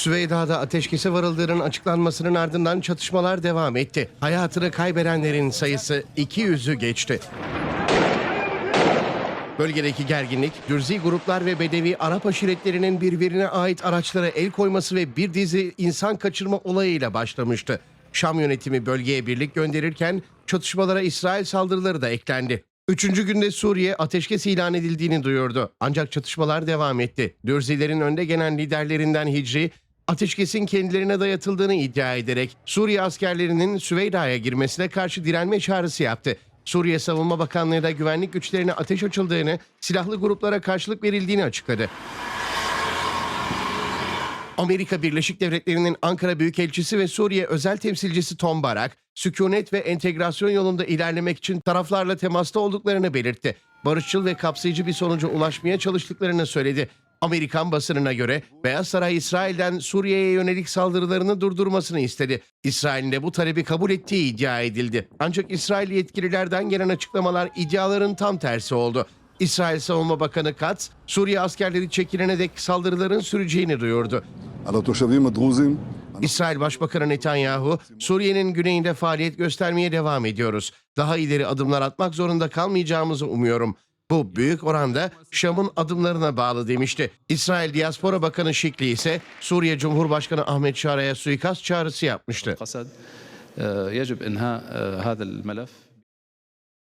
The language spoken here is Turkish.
Süveyda'da ateşkese varıldığının açıklanmasının ardından çatışmalar devam etti. Hayatını kaybedenlerin sayısı 200'ü geçti. Bölgedeki gerginlik, Dürzi gruplar ve Bedevi Arap aşiretlerinin birbirine ait araçlara el koyması ve bir dizi insan kaçırma olayıyla başlamıştı. Şam yönetimi bölgeye birlik gönderirken çatışmalara İsrail saldırıları da eklendi. Üçüncü günde Suriye ateşkes ilan edildiğini duyurdu. Ancak çatışmalar devam etti. Dürzilerin önde gelen liderlerinden Hicri, ateşkesin kendilerine dayatıldığını iddia ederek Suriye askerlerinin Süveyda'ya girmesine karşı direnme çağrısı yaptı. Suriye Savunma Bakanlığı da güvenlik güçlerine ateş açıldığını, silahlı gruplara karşılık verildiğini açıkladı. Amerika Birleşik Devletleri'nin Ankara Büyükelçisi ve Suriye özel temsilcisi Tom Barak, sükunet ve entegrasyon yolunda ilerlemek için taraflarla temasta olduklarını belirtti. Barışçıl ve kapsayıcı bir sonuca ulaşmaya çalıştıklarını söyledi. Amerikan basınına göre Beyaz Saray İsrail'den Suriye'ye yönelik saldırılarını durdurmasını istedi. İsrail'in de bu talebi kabul ettiği iddia edildi. Ancak İsrail yetkililerden gelen açıklamalar iddiaların tam tersi oldu. İsrail Savunma Bakanı Katz, Suriye askerleri çekilene dek saldırıların süreceğini duyurdu. İsrail Başbakanı Netanyahu, Suriye'nin güneyinde faaliyet göstermeye devam ediyoruz. Daha ileri adımlar atmak zorunda kalmayacağımızı umuyorum. Bu büyük oranda Şam'ın adımlarına bağlı demişti. İsrail Diaspora Bakanı Şikli ise Suriye Cumhurbaşkanı Ahmet Şara'ya suikast çağrısı yapmıştı.